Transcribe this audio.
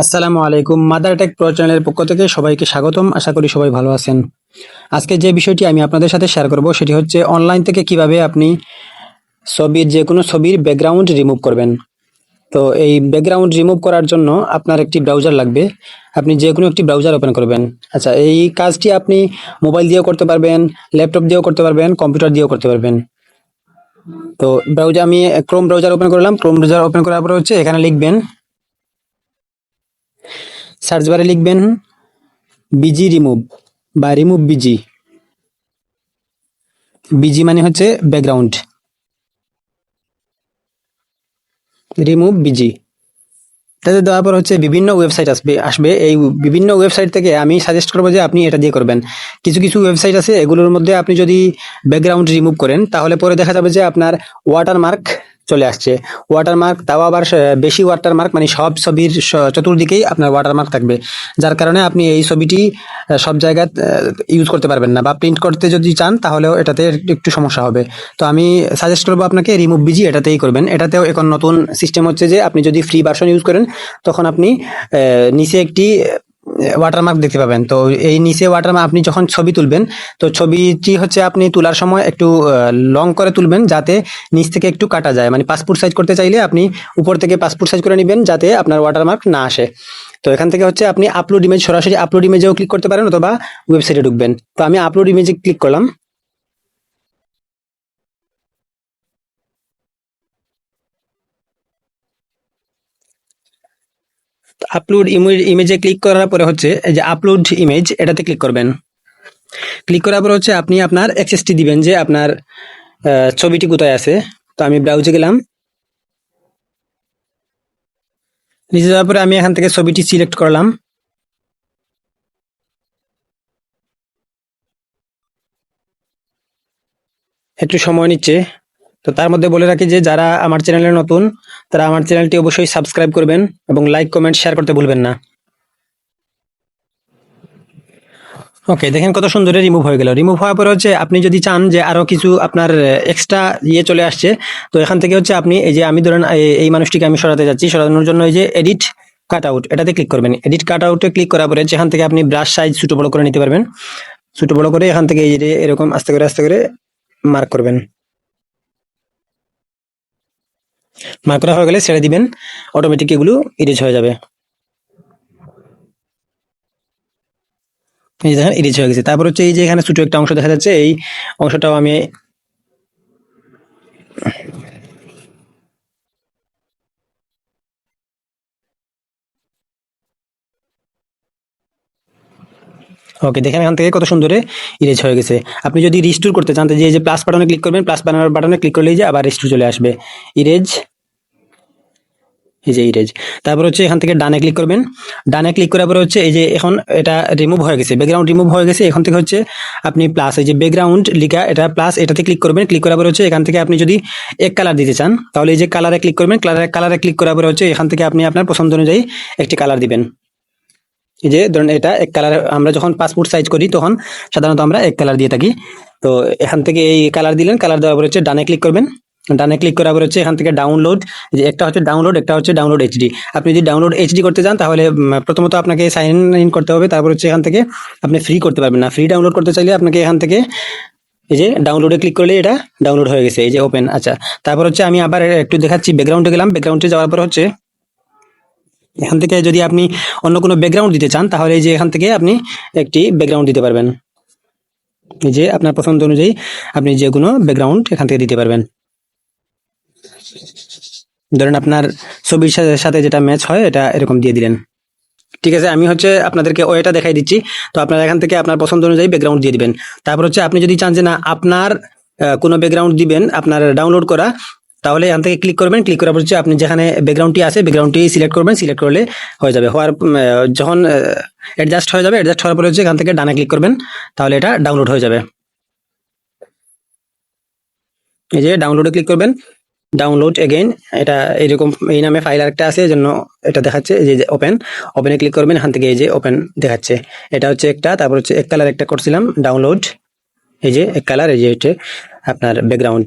আসসালামু আলাইকুম। Mother take pro চ্যানেলের পক্ষ থেকে সবাইকে স্বাগতম। আশা করি সবাই ভালো আছেন। আজকে যে বিষয়টি আমি আপনাদের সাথে শেয়ার করব, সেটি হচ্ছে অনলাইন থেকে কীভাবে আপনি ছবির যে কোনো ছবির ব্যাকগ্রাউন্ড রিমুভ করবেন। তো এই ব্যাকগ্রাউন্ড রিমুভ করার জন্য আপনার একটি ব্রাউজার লাগবে। আপনি যে কোনো একটি ব্রাউজার ওপেন করবেন। আচ্ছা এই কাজটি আপনি মোবাইল দিয়েও করতে পারবেন ল্যাপটপ দিয়েও করতে পারবেন কম্পিউটার দিয়েও করতে পারবেন। তো ব্রাউজার আমি ক্রোম ব্রাউজার ওপেন করলাম। ক্রোম ব্রাউজার ওপেন করার পরে হচ্ছে এখানে লিখবেন সার্চ বারে লিখবেন বিজি রিমুভ বা রিমুভ বিজি বিজি মানে হচ্ছে ব্যাকগ্রাউন্ড রিমুভ বিজি তাতে দেওয়ার পর হচ্ছে বিভিন্ন ওয়েবসাইট আসবে আসবে। এই বিভিন্ন ওয়েবসাইট থেকে আমি সাজেস্ট করব যে আপনি এটা দিয়ে করবেন। কিছু কিছু ওয়েবসাইট আছে, এগুলোর মধ্যে আপনি যদি ব্যাকগ্রাউন্ড রিমুভ করেন, তাহলে পরে দেখা যাবে যে আপনার ওয়াটারমার্ক চলে আসছে। ওয়াটারমার্ক তাও আবার বেশি ওয়াটারমার্ক মানে সব ছবির চতুর্দিকেই আপনার ওয়াটারমার্ক থাকবে। যার কারণে আপনি এই ছবিটি সব জায়গায় ইউজ করতে পারবেন না বা প্রিন্ট করতে যদি চান, তাহলেও এটাতে একটু সমস্যা হবে। তো আমি সাজেস্ট করব আপনাকে রিমুভ বিজি এটাতেই করবেন। এটাতেও এখন নতুন সিস্টেম হচ্ছে যে, আপনি যদি ফ্রি ভার্সন ইউজ করেন, তখন আপনি নিচে একটি ওয়াটারমার্ক দেখতে পাবেন। তো এই নিচে ওয়াটারমার্ক আপনি যখন ছবি তুলবেন, তো ছবিটি হচ্ছে আপনি তোলার সময় একটু লং করে তুলবেন যাতে নিচ থেকে একটু কাটা যায়। মানে পাসপোর্ট সাইজ করতে চাইলে আপনি উপর থেকে পাসপোর্ট সাইজ করে নেবেন যাতে আপনার ওয়াটারমার্ক না আসে। তো এখান থেকে হচ্ছে আপনি আপলোড ইমেজ সরাসরি আপলোড ইমেজেও ক্লিক করতে পারেন অথবা ওয়েবসাইটে ঢুকবেন। তো আমি আপলোড ইমেজে ক্লিক করলাম। আপলোড ইমেজে ক্লিক করার পরে হচ্ছে যে আপলোড ইমেজ এটাতে ক্লিক করবেন। ক্লিক করার পর হচ্ছে আপনি আপনার অ্যাক্সেসটি দিবেন যে আপনার ছবিটি কোথায় আছে। তো আমি ব্রাউজে গেলাম। নিচে যাওয়ার পরে আমি এখান থেকে ছবিটি সিলেক্ট করলাম। একটু সময় নিচ্ছে। তো তার মধ্যে বলে রাখি যে যারা আমার চ্যানেলে নতুন, তারা আমার চ্যানেলটি অবশ্যই সাবস্ক্রাইব করবেন এবং লাইক, কমেন্ট, শেয়ার করতে ভুলবেন না। ওকে, দেখেন কত সুন্দর রিমুভ হয়ে গেল। রিমুভ হওয়ার পরে হচ্ছে আপনি যদি চান যে আরও কিছু আপনার এক্সট্রা ইয়ে চলে আসছে, তো এখান থেকে হচ্ছে আপনি এই যে আমি ধরেন এই- মানুষটিকে আমি সরাতে যাচ্ছি, সরানোর জন্য এই যে এডিট কাট আউট এটাতে ক্লিক করবেন। এডিট কাট আউটে ক্লিক করার পরে যেখান থেকে আপনি ব্রাশ সাইজ ছোট বড় করে নিতে পারবেন ছোট বড় করে এখান থেকে এই এরকম আস্তে করে আস্তে করে মার্ক করবেন। মার্ক করা হয়ে গেলে ছেড়ে দিবেন অটোমেটিক এগুলো ইরেজ হয়ে যাবে। এই দেখেন ইরেজ হয়ে গেছে। তারপর হচ্ছে এই যে এখানে ছোট একটা অংশ দেখা যাচ্ছে, এই অংশটাও আমি ওকে দেখেন এখান থেকে কত সুন্দরে ইরেজ হয়ে গেছে। আপনি যদি রিস্টোর করতে চান যে যে প্লাস বাটনে ক্লিক করবেন প্লাস বাটনে ক্লিক করলেই যে আবার রিস্টোর চলে আসবে। ইরেজ এই যে ইরেজ তারপর হচ্ছে এখান থেকে ডানে ক্লিক করবেন। ডানে ক্লিক করার পরে হচ্ছে এই যে এখন এটা রিমুভ হয়ে গেছে। ব্যাকগ্রাউন্ড রিমুভ হয়ে গেছে, এখান থেকে হচ্ছে আপনি প্লাস এই যে ব্যাকগ্রাউন্ড লিখা, এটা প্লাস এটাতে ক্লিক করবেন। ক্লিক করার পরে হচ্ছে এখান থেকে আপনি যদি এক কালার দিতে চান, তাহলে এই যে কালারে ক্লিক করবেন। কালারে কালারে ক্লিক করার পরে হচ্ছে এখান থেকে আপনি আপনার পছন্দ অনুযায়ী একটি কালার দিবেন। যে ধরুন এটা এক কালার আমরা যখন পাসপোর্ট সাইজ করি, তখন সাধারণত আমরা এক কালার দিয়ে থাকি। তো এখান থেকে এই কালার দিলেন কালার দেওয়ার পর হচ্ছে ডানে ক্লিক করবেন। ডানে ক্লিক করার পর হচ্ছে এখান থেকে ডাউনলোড যে একটা হচ্ছে ডাউনলোড একটা হচ্ছে ডাউনলোড এইচডি আপনি যদি ডাউনলোড এইচডি করতে চান, তাহলে প্রথমত আপনাকে সাইন ইন করতে হবে। তারপর হচ্ছে এখান থেকে আপনি ফ্রি করতে পারবেন না। ফ্রি ডাউনলোড করতে চাইলে আপনাকে এখান থেকে এই যে ডাউনলোডে ক্লিক করলে এটা ডাউনলোড হয়ে গেছে। এই যে ওপেন আচ্ছা। তারপর হচ্ছে আমি আবার একটু দেখাচ্ছি। ব্যাকগ্রাউন্ডে গেলাম। ব্যাকগ্রাউন্ডে যাওয়ার পর হচ্ছে এখান থেকে যদি আপনি অন্য কোনো ব্যাকগ্রাউন্ড দিতে চান, তাহলে এই যে এখান থেকে আপনি একটি ব্যাকগ্রাউন্ড দিতে পারবেন। এই যে আপনার পছন্দ অনুযায়ী আপনি যে কোনো ব্যাকগ্রাউন্ড এখান থেকে দিতে পারবেন। ধরেন আপনার ছবির সাথে যেটা ম্যাচ হয়, এটা এরকম দিয়ে দিলেন। ঠিক আছে, আমি হচ্ছে আপনাদেরকে ওইটা দেখাই দিচ্ছি। তো আপনারা এখান থেকে আপনার পছন্দ অনুযায়ী ব্যাকগ্রাউন্ড দিয়ে দিবেন। তারপর হচ্ছে আপনি যদি চান যে না, আপনার কোনো ব্যাকগ্রাউন্ড দিবেন, আপনার ডাউনলোড করা তাহলে এখান থেকে ক্লিক করবেন ক্লিক করার পর হচ্ছে আপনি যেখানে ব্যাকগ্রাউন্ডটি আছে ব্যাকগ্রাউন্ডটি সিলেক্ট করবেন সিলেক্ট করলে হয়ে যাবে। হওয়ার যখন অ্যাডজাস্ট হয়ে যাবে অ্যাডজাস্ট হওয়ার পরে হচ্ছে এখান থেকে ডানে ক্লিক করবেন, তাহলে এটা ডাউনলোড হয়ে যাবে। এই যে ডাউনলোডে ক্লিক করবেন ডাউনলোড এগেইন এটা এরকম এই নামে ফাইল আরেকটা আছে জন্য এটা দেখাচ্ছে, এই যে ওপেন ওপেনে ক্লিক করবেন, এখান থেকে এই যে ওপেন দেখাচ্ছে। এটা হচ্ছে একটা, তারপর হচ্ছে এক কালার একটা করছিলাম ডাউনলোড এই যে এক কালার এই যে হচ্ছে আপনার ব্যাকগ্রাউন্ড